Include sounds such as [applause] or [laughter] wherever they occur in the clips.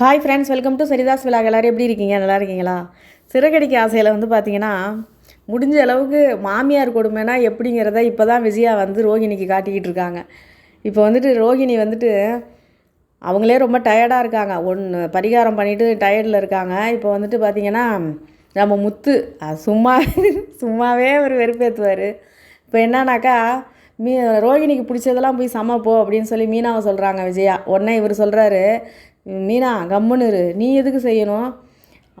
Hi friends welcome to சரிதாஸ் விழா எல்லோரும் எப்படி இருக்கீங்க? நல்லா இருக்கீங்களா? சிறகடிக்க ஆசையில் வந்து பார்த்தீங்கன்னா முடிஞ்ச அளவுக்கு மாமியார் கொடுமைனா எப்படிங்கிறத இப்போ தான் விஜயா வந்து ரோகிணிக்கு காட்டிக்கிட்டு இருக்காங்க. இப்போ வந்துட்டு ரோகிணி வந்துட்டு அவங்களே ரொம்ப டயர்டாக இருக்காங்க. ஒன்று பரிகாரம் பண்ணிவிட்டு டயர்டில் இருக்காங்க. இப்போ வந்துட்டு பார்த்திங்கன்னா நம்ம முத்து அது சும்மா சும்மாவே அவர் வெறுப்பேற்றுவார் இப்போ என்னன்னாக்கா மீ ரோகிணிக்கு பிடிச்சதெல்லாம் போய் சமைப்போ அப்படின்னு சொல்லி மீனாவை சொல்கிறாங்க விஜயா. உடனே இவர் சொல்கிறாரு மீனா கம்முன்னு இரு. நீ எதுக்கு செய்யணும்?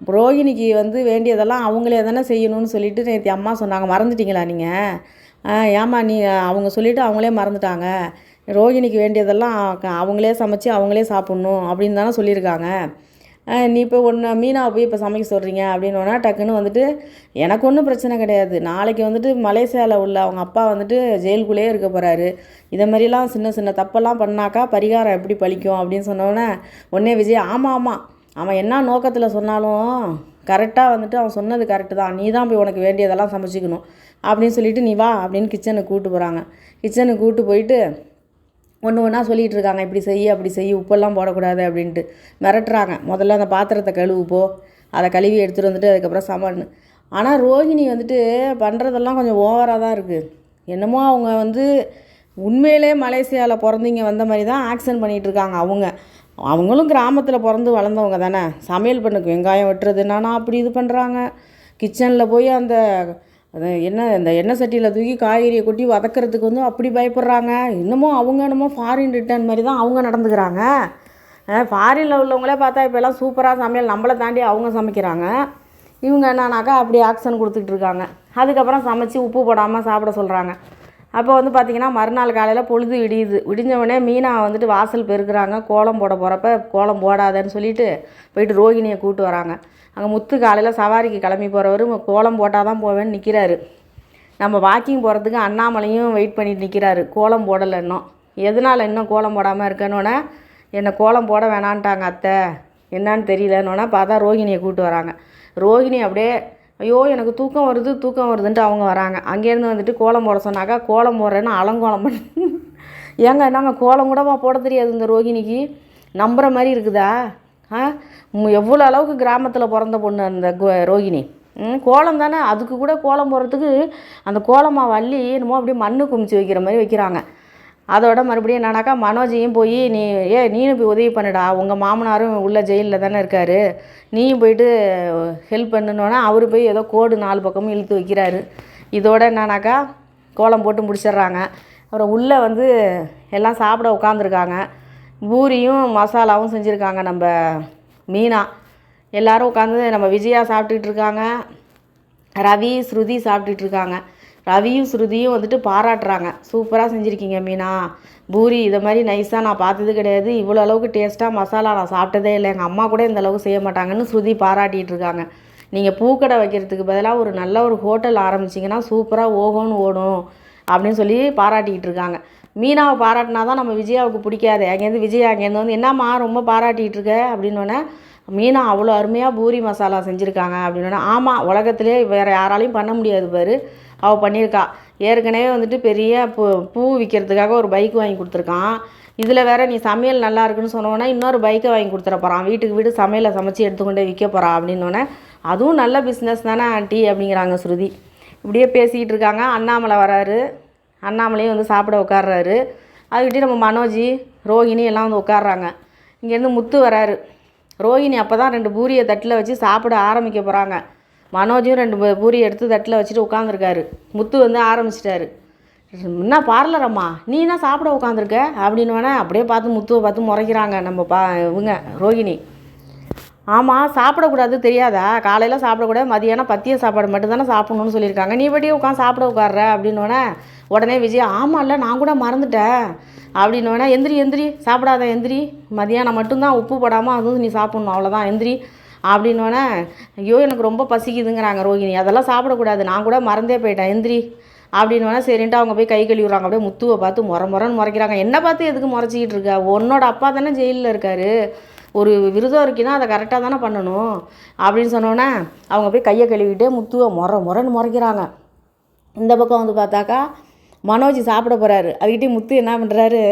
ரோகிணிக்கு வந்து வேண்டியதெல்லாம் அவங்களே தானே செய்யணும்னு சொல்லிட்டு நேற்று அம்மா சொன்னாங்க. மறந்துட்டீங்களா நீங்கள் ஏம்மா நீ அவங்க சொல்லிவிட்டு அவங்களே மறந்துட்டாங்க. ரோகிணிக்கு வேண்டியதெல்லாம் க- அவங்களே சமைச்சு அவங்களே சாப்பிட்ணும் அப்படின்னு தானே சொல்லியிருக்காங்க. நீ இப்போ ஒன்று மீனாவை போய் இப்போ சமைக்க சொல்கிறீங்க அப்படின்னோன்னா டக்குன்னு வந்துட்டு எனக்கு ஒன்றும் பிரச்சனை கிடையாது. நாளைக்கு வந்துட்டு மலேசியாவில் உள்ள அவங்க அப்பா வந்துட்டு ஜெயிலுக்குள்ளேயே இருக்க போகிறாரு இதை மாதிரிலாம் சின்ன சின்ன தப்பெல்லாம் பண்ணாக்கா பரிகாரம் எப்படி பலிக்கும் அப்படின்னு சொன்னோன்னே உடனே விஜய் ஆமாம் ஆமாம் அவன் என்ன நோக்கத்தில் சொன்னாலும் கரெக்டாக வந்துட்டு அவன் சொன்னது கரெக்டு தான். நீ தான் போய் உனக்கு வேண்டியதெல்லாம் சமைச்சிக்கணும். அப்படின்னு சொல்லிட்டு நீ வா அப்படின்னு கிச்சனுக்கு கூப்பிட்டு போகிறாங்க கிச்சனுக்கு கூப்பிட்டு போயிட்டு ஒன்று ஒன்றா சொல்லிகிட்டு இருக்காங்க இப்படி செய் அப்படி செய் உப்பெல்லாம் போடக்கூடாது அப்படின்ட்டு. மிரட்டுறாங்க. முதல்ல அந்த பாத்திரத்தை கழுவு போ. அதை கழுவி எடுத்துகிட்டு வந்துட்டு அதுக்கப்புறம் சமன்னு. ஆனால் ரோஹிணி வந்துட்டு பண்ணுறதெல்லாம் கொஞ்சம் ஓவராக தான் இருக்குது என்னமோ அவங்க வந்து உண்மையிலே மலேசியாவில் பிறந்தீங்க வந்த மாதிரி தான் ஆக்ஷன் பண்ணிகிட்டு இருக்காங்க அவங்க. அவங்களும் கிராமத்தில் பிறந்து வளர்ந்தவங்க தானே. சமையல் பண்ணுக்கு வெங்காயம் வெட்டுறது என்னன்னா அப்படி இது பண்ணுறாங்க கிச்சனில் போய் அந்த அது என்ன இந்த எண்ணெய் சட்டியில் தூக்கி காய்கறியை கொட்டி வதக்கிறதுக்கு வந்து அப்படி பயப்படுறாங்க. இன்னமும் அவங்க என்னமோ ஃபாரின் ரிட்டர்ன் மாதிரி தான் அவங்க நடந்துக்கிறாங்க. ஃபாரினில் உள்ளவங்களே பார்த்தா இப்போல்லாம் சூப்பராக சமையல் நம்மளை தாண்டி அவங்க சமைக்கிறாங்க. இவங்க என்னன்னாக்கா அப்படி ஆக்ஷன் கொடுத்துட்ருக்காங்க அதுக்கப்புறம் சமைச்சு உப்பு போடாமல் சாப்பிட சொல்கிறாங்க அப்போ வந்து பார்த்திங்கன்னா மறுநாள் காலையில் பொழுது விடியுது. விடிஞ்சவொடனே மீனா வந்துட்டு வாசல் பெருக்கிறாங்க கோலம் போட போகிறப்ப கோலம் போடாதன்னு சொல்லிட்டு போயிட்டு ரோகிணியை கூப்பிட்டு வராங்க. அங்கே முத்து காலையில் சவாரிக்கு கிளம்பி போகிறவர் கோலம் போட்டால் தான் போவேன்னு நிற்கிறாரு நம்ம வாக்கிங் போகிறதுக்கு அண்ணாமலையும் வெயிட் பண்ணிட்டு நிற்கிறாரு கோலம் போடலை இன்னும். எதனால் இன்னும் கோலம் போடாமல் இருக்கேன்னொன்னே என்னை கோலம் போட வேணான்ட்டாங்க அத்தை. என்னன்னு தெரியலன்னொன்னே பார்த்தா ரோகிணியை கூப்பிட்டு வராங்க. ரோகிணி அப்படியே ஐயோ எனக்கு தூக்கம் வருது தூக்கம் வருதுன்ட்டு அவங்க வராங்க. அங்கேருந்து வந்துட்டு கோலம் போட சொன்னாக்கா கோலம் போடுறேன்னு அலங்கோலம் பண்ணி. ஏங்க நாங்கள் கோலம் கூடவா போட தெரியாது இந்த ரோகிணிக்கு? நம்புகிற மாதிரி இருக்குதா? ஆ? எவ்வளோ அளவுக்கு கிராமத்தில் பிறந்த பொண்ணு அந்த கோ- ரோகிணி? கோலம் தானே. அதுக்கு கூட கோலம் போடுறதுக்கு அந்த கோலமாக வள்ளி என்னமோ அப்படியே மண்ணு குமிச்சு வைக்கிற மாதிரி வைக்கிறாங்க. அதோட மறுபடியும் என்னன்னாக்கா மனோஜையும் போய் நீ ஏ நீனும் போய் உதவி பண்ணுடா. உங்கள் மாமனாரும் உள்ள ஜெயிலில் தானே இருக்காரு. நீயும் போயிட்டு ஹெல்ப் பண்ணுனோன்னா அவர் போய் ஏதோ கோடு நாலு பக்கமும் இழுத்து வைக்கிறாரு. இதோட என்னன்னாக்கா கோலம் போட்டு முடிச்சிடுறாங்க. அப்புறம் உள்ளே வந்து எல்லாம் சாப்பிட உட்காந்துருக்காங்க பூரியும் மசாலாவும் செஞ்சுருக்காங்க நம்ம மீனா. எல்லாரும் உட்காந்து நம்ம விஜயா சாப்பிட்டுட்டு இருக்காங்க. ரவி ஸ்ருதி சாப்பிட்டுட்டு இருக்காங்க. ரவியும் ஸ்ருதியும் வந்துட்டு பாராட்டுறாங்க. சூப்பராக செஞ்சுருக்கீங்க மீனா. பூரி இதை மாதிரி நைஸாக நான் பார்த்தது கிடையாது. இவ்வளோ அளவுக்கு டேஸ்ட்டாக மசாலா நான் சாப்பிட்டதே இல்லை. எங்கள் அம்மா கூட இந்த அளவுக்கு செய்ய மாட்டாங்கன்னு ஸ்ருதி பாராட்டிகிட்டு இருக்காங்க. நீங்கள் பூக்கடை வைக்கிறதுக்கு பதிலாக ஒரு நல்ல ஒரு ஹோட்டல் ஆரம்பிச்சிங்கன்னா சூப்பராக ஓகோன்னு ஓடும் அப்படின்னு சொல்லி பாராட்டிக்கிட்டு இருக்காங்க. மீனாவை பாராட்டினா தான் நம்ம விஜயாவுக்கு பிடிக்காது. அங்கேருந்து விஜயா அங்கேருந்து வந்து என்னம்மா ரொம்ப பாராட்டிகிட்டு இருக்க? அப்படின்னோடனே மீனா அவ்வளோ அருமையாக பூரி மசாலா செஞ்சுருக்காங்க. அப்படின்னோடனே ஆமாம் உலகத்திலே வேறு யாராலையும் பண்ண முடியாது பாரு. அவள் பண்ணியிருக்கா. ஏற்கனவே வந்துட்டு பெரிய பூ பூ விற்கிறதுக்காக ஒரு பைக் வாங்கி கொடுத்துருக்கான். இதில் வேற நீ சமையல் நல்லா இருக்குன்னு சொன்னோன்னா இன்னொரு பைக்கை வாங்கி கொடுத்துட போகிறான் வீட்டுக்கு வீடு சமையலை சமைச்சு எடுத்துக்கொண்டே விற்க போகிறான் அப்படின்னோடனே அதுவும் நல்ல பிஸ்னஸ் தானே ஆண்டி அப்படிங்கிறாங்க ஸ்ருதி. இப்படியே பேசிக்கிட்டு இருக்காங்க. அண்ணாமலை வராரு. அண்ணாமலையும் வந்து சாப்பிட உட்காடுறாரு அதுக்கிட்டே நம்ம மனோஜி ரோஹிணி எல்லாம் வந்து உட்காடுறாங்க இங்கேருந்து முத்து வராரு. ரோஹிணி அப்போ தான் ரெண்டு பூரியை தட்டில் வச்சு சாப்பிட ஆரம்பிக்க போகிறாங்க மனோஜும் ரெண்டு பூரி எடுத்து தட்டில் வச்சுட்டு உட்காந்துருக்காரு முத்து வந்து ஆரம்பிச்சிட்டாரு. என்ன பார்லர் அம்மா நீ என்ன சாப்பிட உட்காந்துருக்க அப்படின்னு வேணா அப்படியே பார்த்து முத்துவை பார்த்து முறைக்கிறாங்க நம்ம பா இவங்க ரோகிணி. ஆமாம் சாப்பிடக்கூடாது தெரியாதா? காலையில் சாப்பிடக்கூடாது மதியானம் பத்திய சாப்பாடு மட்டும் தானே சாப்பிட்ணுன்னு சொல்லியிருக்காங்க. நீ படியே உட்காந்து சாப்பிட உட்கார்ற? அப்படின்னோடனே உடனே விஜய் ஆமாம் இல்லை நான் கூட மறந்துட்டேன். அப்படின்னோடனே எந்திரி எந்திரி சாப்பிடாத எந்திரி. மதியானம் மட்டும்தான் உப்பு போடாமல் அதுவும் நீ சாப்பிட்ணும் அவ்வளோதான் எந்திரி. அப்படின்னோடனே ஐயோ எனக்கு ரொம்ப பசிக்குதுங்கிறாங்க ரோகிணி. அதெல்லாம் சாப்பிடக்கூடாது. நான் கூட மறந்தே போயிட்டேன். எந்திரி. அப்படின்னோடனே சரின்ட்டு அவங்க போய் கை கழுவிடுறாங்க. அப்படியே முத்துவை பார்த்து முற முறன்னு முறைக்கிறாங்க. என்ன பார்த்து எதுக்கு முறைச்சிக்கிட்டு இருக்கா? உன்னோட அப்பா தானே ஜெயிலில் இருக்காரு. ஒரு விருதம் இருக்குன்னா அதை கரெக்டாக தானே பண்ணணும். அப்படின்னு சொன்னோன்னே அவங்க போய் கையை கழுவிட்டே முத்துவை முற முறன்னு முறைக்கிறாங்க. இந்த பக்கம் வந்து பார்த்தாக்கா மனோஜ் சாப்பிட போகிறாரு அதுக்கிட்டே முத்து என்ன பண்ணுறாரு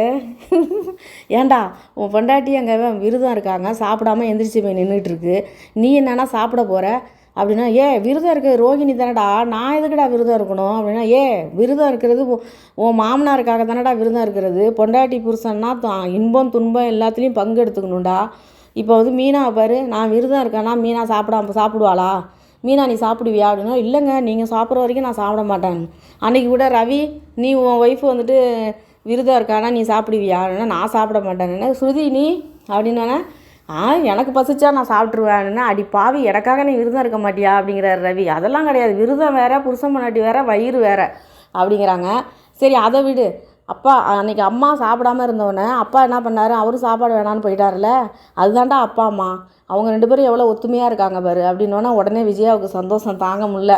ஏன்டா உன் பொண்டாட்டி அங்கே விரதம் இருக்காங்க சாப்பிடாம எந்திரிச்சு போய் நின்றுட்டுருக்கு நீ என்னன்னா சாப்பிட போகிற அப்படின்னா ஏ விரதம் இருக்க ரோகிணி தானடா. நான் எதுக்குடா விரதம் இருக்கணும்? அப்படின்னா ஏ விரதம் இருக்கிறது உன் உன் மாமனாருக்காக தானடா விரதம் இருக்கிறது. பொண்டாட்டி புருஷன்னா இன்பம் துன்பம் எல்லாத்துலேயும் பங்கு எடுத்துக்கணும்டா. இப்போ வந்து மீனா பாரு. நான் விரதம் இருக்கேன்னா மீனா சாப்பிடாம சாப்பிடுவாளா? மீனா நீ சாப்பிடுவியா அப்படின்னா இல்லைங்க நீங்கள் சாப்பிட்ற வரைக்கும் நான் சாப்பிட மாட்டேன். அன்றைக்கி கூட ரவி நீ உன் ஒய்ஃப் வந்துட்டு விருதம் இருக்கானா நீ சாப்பிடுவியா அப்படின்னா நான் சாப்பிட மாட்டேன். ஸ்ருதி நீ? அப்படின்னா ஆ எனக்கு பசிச்சா நான் சாப்பிட்ருவேன் அடி பாவி எனக்காக நீ விருதம் இருக்க மாட்டியா? அப்படிங்கிறாரு ரவி. அதெல்லாம் கிடையாது. விருதம் வேறு புருஷன் பொண்டாட்டி வேறு வயிறு வேறு அப்படிங்கிறாங்க. சரி அதை விடு. அப்பா அன்னைக்கு அம்மா சாப்பிடாம இருந்தவொடனே அப்பா என்ன பண்ணாரு? அவரும் சாப்பாடு வேணான்னு போயிட்டார்ல அதுதான்டா அப்பா அம்மா. அவங்க ரெண்டு பேரும் எவ்வளோ ஒத்துமையாக இருக்காங்க பாரு. அப்படின்னோடனே உடனே விஜயாவுக்கு சந்தோஷம் தாங்க முடியல.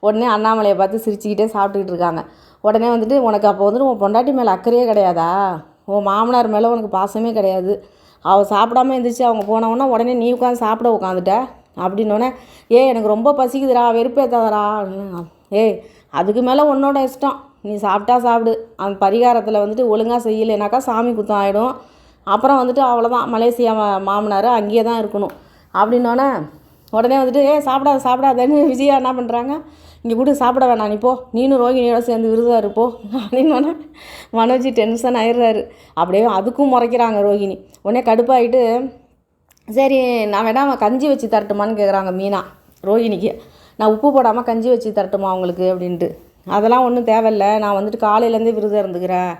உடனே அண்ணாமலையை பார்த்து சிரிச்சுக்கிட்டே சாப்பிட்டுக்கிட்டு இருக்காங்க. உடனே வந்துட்டு உனக்கு அப்போ வந்துட்டு உன் பொண்டாட்டி மேலே அக்கறையே கிடையாதா? உன் மாமனார் மேலே உனக்கு பாசமே கிடையாது. அவள் சாப்பிடாம இருந்துச்சு அவங்க போனவொன்னே உடனே நீ உட்காந்து சாப்பிட உட்காந்துட்ட? அப்படின்னோடனே ஏ எனக்கு ரொம்ப பசிக்குதுடா வெறுப்பேத்தாதடா. ஏய் அதுக்கு மேலே உன்னோட இஷ்டம். நீ சாப்பிட்டா சாப்பிடு. அந்த பரிகாரத்தில் வந்துட்டு ஒழுங்காக செய்யலைனாக்கா சாமி குத்தம் ஆகிடும் அப்புறம் வந்துட்டு அவ்வளோதான் மலேசியா மா மாமனார் அங்கேயே தான் இருக்கணும். அப்படின்னோடனே உடனே வந்துட்டு ஏ சாப்பிடாத சாப்பிடாதன்னு [laughs] விஜயா என்ன பண்ணுறாங்க இங்கே கூட சாப்பிட வேணாம். நீ போ. நீனும் ரோகிணியோட சேர்ந்து விருதாக இருப்போ [laughs] அப்படின்னோடனே மனோஜி டென்ஷன் ஆயிடுறாரு. அப்படியே அதுக்கும் முறைக்கிறாங்க ரோகிணி. உடனே கடுப்பாயிட்டு சரி நான் வேணா கஞ்சி வச்சு தரட்டுமான்னு கேட்குறாங்க மீனா ரோகிணிக்கு. நான் உப்பு போடாமல் கஞ்சி வச்சு தரட்டுமா உங்களுக்கு? அப்படின்ட்டு. அதெல்லாம் ஒன்றும் தேவையில்ல. நான் வந்துட்டு காலையிலேருந்தே விரதம் இருந்துக்கிறேன்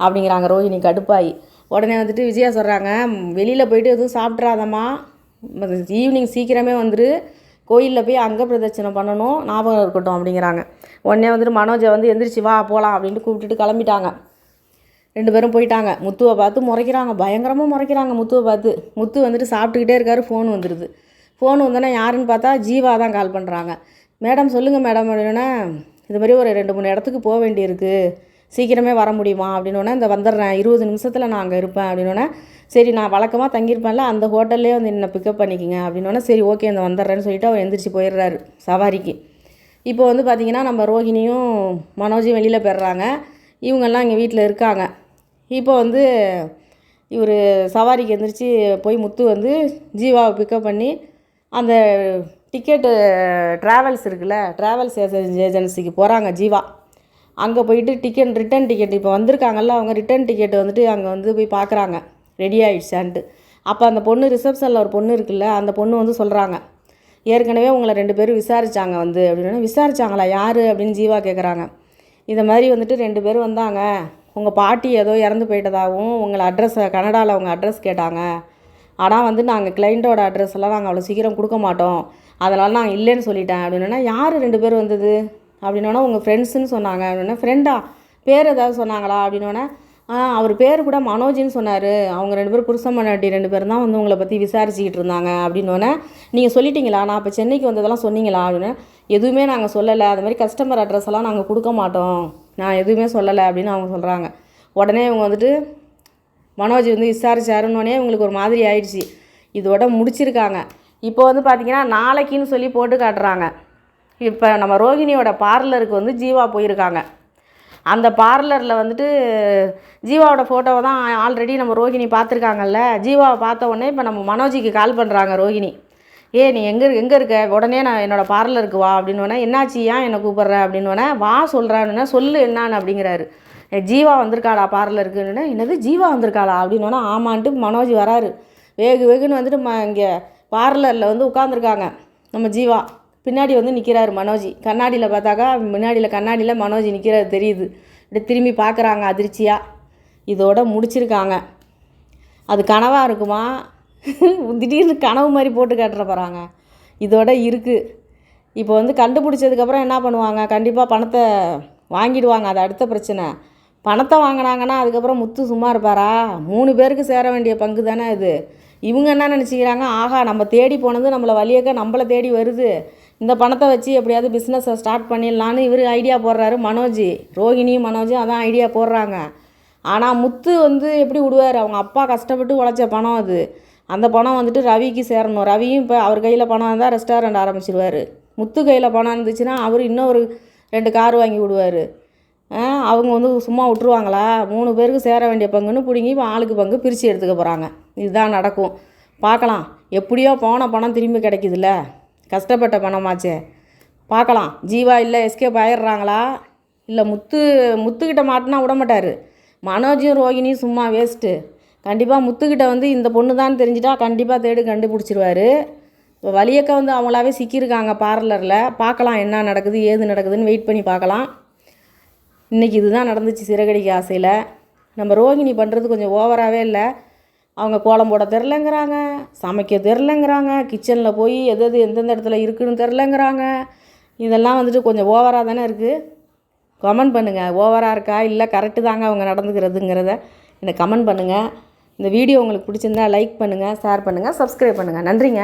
அப்படிங்கிறாங்க. ரோஹிணி கடுப்பாயி. உடனே வந்துட்டு விஜயா சொல்கிறாங்க வெளியில் போயிட்டு எதுவும் சாப்பிட்றாதம்மா ஈவினிங் சீக்கிரமே வந்துரு. கோயிலில் போய் அங்க பிரதட்சணை பண்ணணும். ஞாபகம் இருக்கட்டும் அப்படிங்கிறாங்க. உடனே வந்துட்டு மனோஜை வந்து எந்திரிச்சு வா போகலாம் அப்படின்ட்டு கூப்பிட்டுட்டு கிளம்பிட்டாங்க. ரெண்டு பேரும் போயிட்டாங்க. முத்துவை பார்த்து முறைக்கிறாங்க. பயங்கரமாக முறைக்கிறாங்க முத்துவை பார்த்து. முத்து வந்துட்டு சாப்பிட்டுக்கிட்டே இருக்காரு ஃபோன் வந்துடுது ஃபோன் வந்தோன்னே யாருன்னு பார்த்தா ஜீவா தான் கால் பண்ணுறாங்க மேடம் சொல்லுங்கள் மேடம் அப்படின்னா இது மாதிரி ஒரு ரெண்டு மூணு இடத்துக்கு போக வேண்டியிருக்கு. சீக்கிரமே வர முடியுமா? அப்படின்னோடனே இந்த வந்துடுறேன். இருபது நிமிஷத்தில் நான் அங்கே இருப்பேன் அப்படின்னோடனே சரி நான் வழக்கமாக தங்கியிருப்பேன்ல அந்த ஹோட்டல்லே வந்து என்னை பிக்கப் பண்ணிக்கோங்க அப்படின்னோடனே சரி ஓகே இந்த வந்துடுறேன்னு சொல்லிட்டு அவர் எந்திரிச்சு போயிடுறாரு சவாரிக்கு. இப்போ வந்து பார்த்திங்கன்னா நம்ம ரோகிணியும் மனோஜும் வெளியில் போயிடுறாங்க. இவங்கெல்லாம் இங்கே வீட்டில் இருக்காங்க. இப்போ வந்து இவர் சவாரிக்கு எந்திரிச்சு போய் முத்து வந்து ஜீவாவை பிக்கப் பண்ணி அந்த டிக்கெட்டு ட்ராவல்ஸ் இருக்குல்ல ட்ராவல்ஸ் ஏஜென்சிக்கு போகிறாங்க ஜீவா. அங்கே போயிட்டு டிக்கெட் ரிட்டன் டிக்கெட் இப்போ வந்திருக்காங்கல்ல அவங்க ரிட்டன் டிக்கெட் வந்துட்டு அங்கே வந்து போய் பார்க்குறாங்க ரெடி ஆகிடுச்சான்ட்டு அப்போ அந்த பொண்ணு ரிசப்ஷனில் ஒரு பொண்ணு இருக்குல்ல அந்த பொண்ணு வந்து சொல்கிறாங்க ஏற்கனவே உங்களை ரெண்டு பேரும் விசாரித்தாங்க வந்து அப்படின்னா. விசாரித்தாங்களா யார் அப்படின்னு ஜீவா கேட்குறாங்க இந்த மாதிரி வந்துட்டு ரெண்டு பேரும் வந்தாங்க. உங்கள் பாட்டி ஏதோ இறந்து போயிட்டதாகவும் உங்களை அட்ரஸ் கனடாவில் அவங்க அட்ரஸ் கேட்டாங்க. ஆனால் வந்து நாங்கள் கிளைண்ட்டோட அட்ரஸ்லாம் நாங்கள் அவ்வளோ சீக்கிரம் கொடுக்க மாட்டோம். அதனால் நான் இல்லைன்னு சொல்லிட்டேன். அப்படின்னா யார் ரெண்டு பேர் வந்தது? அப்படின்னோடனே உங்கள் ஃப்ரெண்ட்ஸுன்னு சொன்னாங்க. அப்படின்னா ஃப்ரெண்டா பேர் ஏதாவது சொன்னாங்களா? அப்படின்னோடனே அவர் பேர் கூட மனோஜின்னு சொன்னார். அவங்க ரெண்டு பேரும் புருஷம்மன் மன்னாட்டி ரெண்டு பேரும் தான் வந்து உங்களை பற்றி விசாரிச்சுக்கிட்டு இருந்தாங்க. அப்படின்னோடனே நீங்கள் சொல்லிட்டீங்களா? நான் இப்போ சென்னைக்கு வந்ததெல்லாம் சொன்னீங்களா? அப்படின்னு எதுவுமே நாங்கள் சொல்லலை. அது மாதிரி கஸ்டமர் அட்ரஸ் எல்லாம் நாங்கள் கொடுக்க மாட்டோம். நான் எதுவுமே சொல்லலை அப்படின்னு அவங்க சொல்கிறாங்க உடனே இவங்க வந்துட்டு மனோஜ் வந்து விசாரிச்சாருன்னொடனே இவங்களுக்கு ஒரு மாதிரி ஆயிடுச்சு. இதோட முடிச்சிருக்காங்க. இப்போ வந்து பார்த்தீங்கன்னா நாளைக்குன்னு சொல்லி போட்டு காட்டுறாங்க. இப்போ நம்ம ரோகிணியோட பார்லருக்கு வந்து ஜீவா போயிருக்காங்க. அந்த பார்லரில் வந்துட்டு ஜீவாவோட ஃபோட்டோவை தான் ஆல்ரெடி நம்ம ரோகிணி பார்த்துருக்காங்கல்ல. ஜீவாவை பார்த்த உடனே இப்போ நம்ம மனோஜிக்கு கால் பண்ணுறாங்க ரோகிணி. ஏ நீ எங்கே எங்கே இருக்க? உடனே நான் என்னோடய பார்லருக்கு வா அப்படின்னோடனே என்னாச்சு? ஏன் என்னை கூப்பிட்ற? அப்படின்னோடனே வா சொல்கிறான்னு சொல்லு என்னான்னு அப்படிங்கிறாரு. ஜீவா வந்திருக்காளா பார்லருக்குன்னு? என்னது? ஜீவா வந்திருக்காளா? அப்படின்னோடனே ஆமான்ட்டு மனோஜ் வராரு. வேகு வேகுன்னு வந்துட்டு ம இங்கே பார்லரில் வந்து உட்காந்துருக்காங்க நம்ம ஜீவா. பின்னாடி வந்து நிற்கிறாரு மனோஜி. கண்ணாடியில் பார்த்தாக்கா முன்னாடியில் கண்ணாடியில் மனோஜி நிற்கிறது தெரியுது. இப்படி திரும்பி பார்க்குறாங்க அதிர்ச்சியாக இதோட முடிச்சிருக்காங்க. அது கனவாக இருக்குமா? [laughs] திடீர்னு கனவு மாதிரி போட்டு காட்டுற போகிறாங்க இதோட இருக்குது இப்போ வந்து கண்டுபிடிச்சதுக்கப்புறம் என்ன பண்ணுவாங்க? கண்டிப்பாக பணத்தை வாங்கிடுவாங்க. அது அடுத்த பிரச்சனை. பணத்தை வாங்கினாங்கன்னா அதுக்கப்புறம் முத்து சும்மா இருப்பாரா? மூணு பேருக்கு சேர வேண்டிய பங்கு தானே இது. இவங்க என்ன நினச்சிக்கிறாங்க? ஆஹா நம்ம தேடி போனது நம்மளை வழியக்க நம்மளை தேடி வருது. இந்த பணத்தை வச்சு எப்படியாவது பிஸ்னஸை ஸ்டார்ட் பண்ணிடலான்னு இவர் ஐடியா போடுறாரு மனோஜ். ரோகிணியும் மனோஜும் அதான் ஐடியா போடுறாங்க. ஆனால் முத்து வந்து எப்படி விடுவார்? அவங்க அப்பா கஷ்டப்பட்டு உழைச்ச பணம் அது. அந்த பணம் வந்துட்டு ரவிக்கு சேரணும். ரவியும் இப்போ அவர் கையில் பணம் இருந்தால் ரெஸ்டாரண்ட் ஆரம்பிச்சிருவார். முத்து கையில் பணம் இருந்துச்சுன்னா அவர் இன்னும் ஒரு ரெண்டு கார் வாங்கி விடுவார். அவங்க வந்து சும்மா விட்ருவாங்களா மூணு பேருக்கு சேர வேண்டிய பங்குன்னு பிடுங்கி இப்போ ஆளுக்கு பங்கு பிரித்து எடுத்துக்க போகிறாங்க இதுதான் நடக்கும். பார்க்கலாம். எப்படியோ போன பணம் திரும்பி கிடைக்குதுல்ல? கஷ்டப்பட்ட பணமாச்சே. பார்க்கலாம். ஜீவா இல்லை எஸ்கேப் ஆயிடுறாங்களா? இல்லை முத்து முத்துக்கிட்ட மாட்டினா விட மாட்டார் மனோஜும் ரோகிணியும் சும்மா வேஸ்ட்டு கண்டிப்பாக முத்துக்கிட்ட வந்து இந்த பொண்ணு தான் தெரிஞ்சிட்டா கண்டிப்பாக தேடி கண்டுபிடிச்சிருவாரு. இப்போ வழியக்க வந்து அவங்களாவே சிக்கியிருக்காங்க பார்லரில் பார்க்கலாம் என்ன நடக்குது ஏது நடக்குதுன்னு வெயிட் பண்ணி பார்க்கலாம். இன்றைக்கி இதுதான் நடந்துச்சு சிறகடிக்க ஆசையில். நம்ம ரோகிணி பண்ணுறது கொஞ்சம் ஓவராகவே இல்லை. அவங்க கோலம் போட தெரிலங்கிறாங்க சமைக்க தெரிலங்கிறாங்க கிச்சனில் போய் எது எது எந்தெந்த இடத்துல இருக்குதுன்னு தெரிலங்கிறாங்க. இதெல்லாம் வந்துட்டு கொஞ்சம் ஓவராக தானே இருக்குது கமெண்ட் பண்ணுங்கள் ஓவராக இருக்கா? இல்லை கரெக்டு தாங்க அவங்க நடந்துக்கிறதுங்கிறத எனக்கு கமெண்ட் பண்ணுங்கள் இந்த வீடியோ உங்களுக்கு பிடிச்சிருந்தா லைக் பண்ணுங்கள் ஷேர் பண்ணுங்கள் சப்ஸ்கிரைப் பண்ணுங்கள் நன்றிங்க.